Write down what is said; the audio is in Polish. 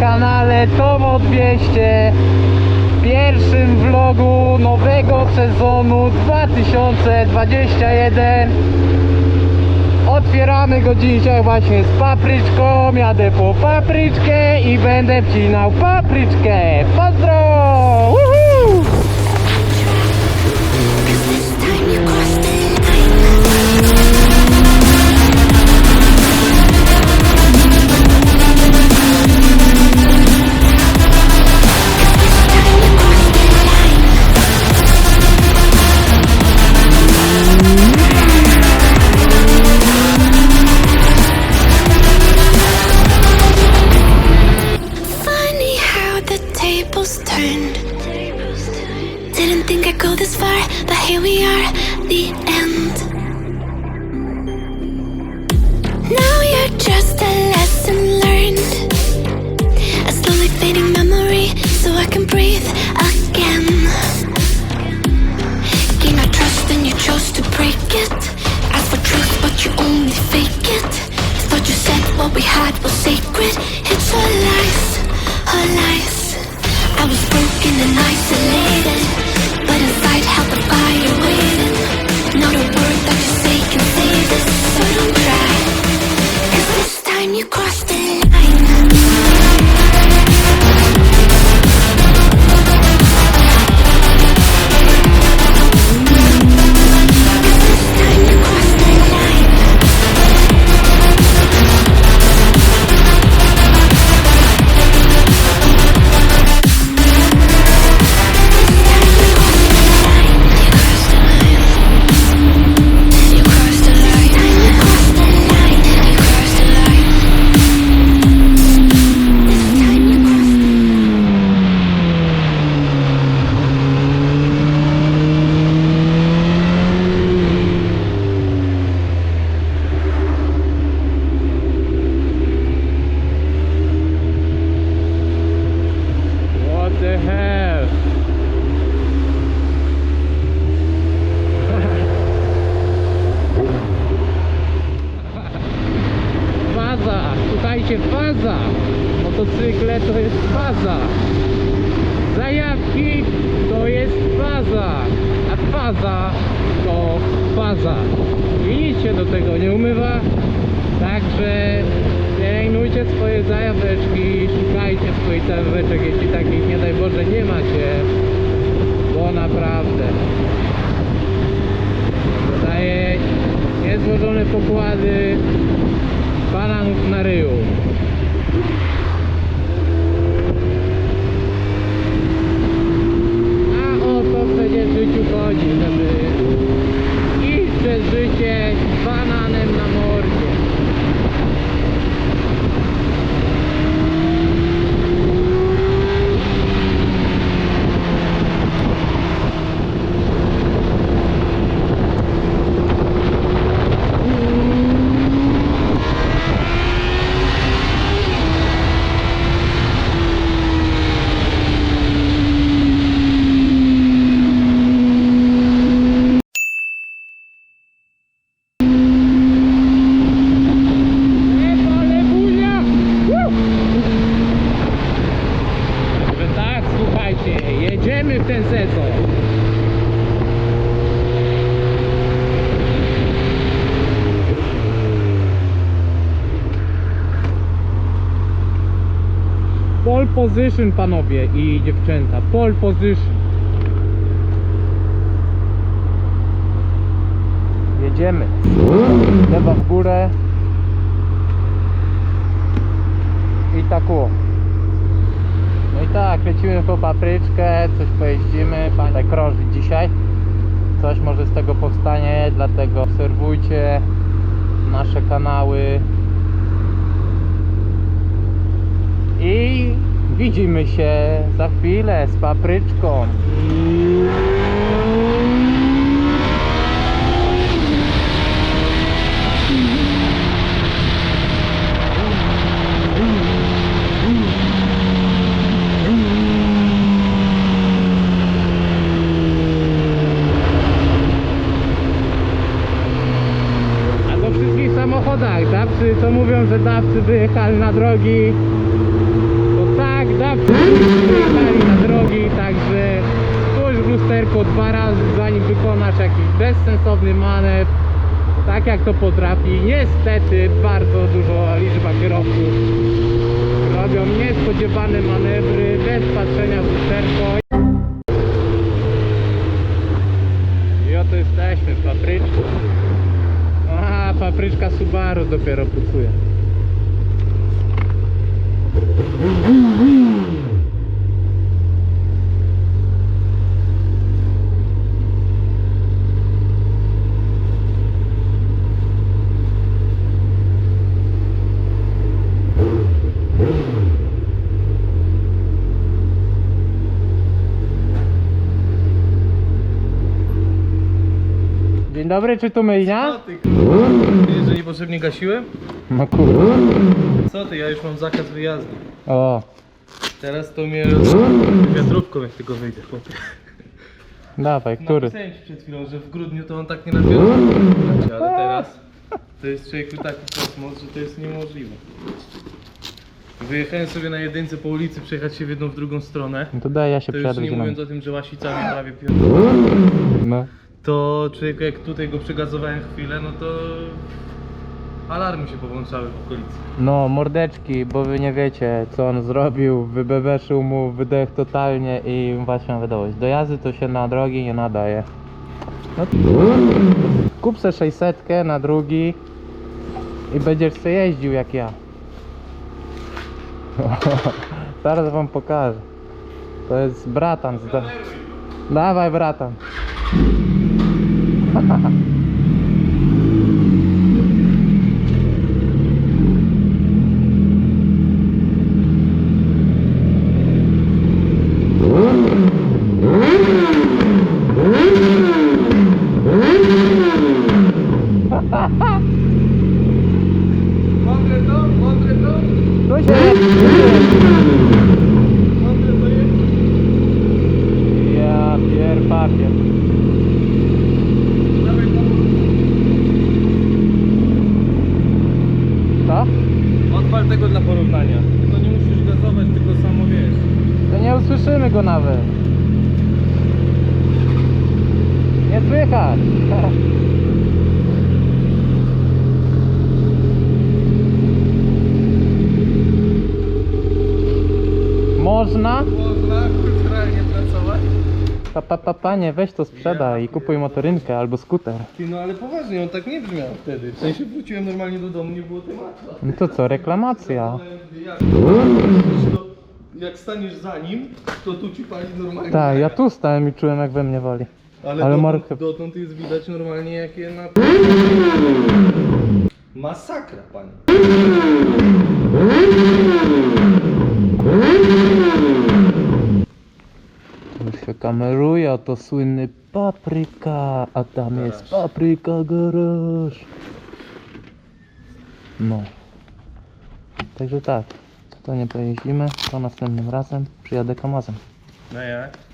kanale Tomo 200 w pierwszym vlogu nowego sezonu 2021 Otwieramy go dzisiaj właśnie z papryczką. Jadę po papryczkę i będę wcinał papryczkę. Pozdro! The end. Now you're just a lesson learned. A slowly fading memory, so I can breathe again. Gain our trust and you chose to break it. For truth, but you only fake it. Thought you said what we had was sacred. It's. I was broken and isolated, but inside held the fire Słuchajcie, faza! Motocykle to jest faza! Zajawki to jest faza! A faza to faza! I nic się do tego nie umywa, także pielęgnujcie swoje zajaweczki, szukajcie swoich zajaweczek, jeśli takich nie daj Boże nie macie, bo naprawdę daje niezłożone pokłady bananów na ryju. A o to przecież w życiu chodzi, żeby iść przez życie z bananem na mordzie. Lewo, lewunia! Woo! Że tak, słuchajcie, jedziemy w ten sezon. Pole position, panowie i dziewczęta. Pole position. Jedziemy. Lewa w górę. I tak o. No i tak, lecimy po papryczkę, coś pojeździmy, fajnie krążyć dzisiaj. Coś może z tego powstanie, dlatego obserwujcie nasze kanały. I widzimy się za chwilę z papryczką. samochodach. Dawcy, co mówią, że dawcy wyjechali na drogi, bezsensowny manewr, tak jak to potrafi. Niestety bardzo duża liczba kierowców robią niespodziewane manewry bez patrzenia w lusterko. I oto jesteśmy w papryczku. Aha, papryczka Subaru dopiero pucuje. Dobry, czy tu myjnia? Co ty kurwa? Że niepotrzebnie gasiłem? No kurde. Co ty, ja już mam zakaz wyjazdu. O, Teraz to mnie wiatrówką jak tego wyjdę, chłopie. dawaj, który? Napisałem ci przed chwilą, że w grudniu to on tak nie nabiorę. Znaczy, ale teraz to jest człowieku taki kosmos, że to jest niemożliwe. Wyjechałem sobie na jedynce po ulicy, przejechać się w jedną w drugą stronę. No to daj, ja się To już przejadę nie mówiąc o tym, że łasicami prawie piątą. No. To człowieku jak tutaj go przegazowałem chwilę, no to alarmy się powłączały w okolicy. No, mordeczki, bo wy nie wiecie, co on zrobił. Wybebeszył mu wydech totalnie i właśnie wiadomość. Do jazdy to się na drogi nie nadaje. No, kup se 600 na drugi i będziesz se jeździł jak ja. Zaraz wam pokażę. To jest bratan. Zda... Dawaj bratan. Ha ha ha. Odpal tego dla porównania. No nie musisz gazować, tylko samo wiesz. To nie usłyszymy go nawet. Nie słychać. Można? Pa, pa, pa, panie, weź to sprzedaj i kupuj motorynkę albo skuter. Ty, no ale poważnie, on tak nie brzmiał wtedy. W sensie wróciłem normalnie do domu, nie było tematu. No to co, reklamacja. Jak, jak staniesz za nim, to tu ci pali normalnie. Tak, ja tu stałem i czułem jak we mnie wali. Ale, ale dotąd, marchew- dotąd jest widać normalnie jakie na... Masakra, panie. Kameruje, oto słynny papryka, a tam jest papryka garaż. No. Także tak, to nie pojeździmy, to następnym razem przyjadę kamazem. No jak?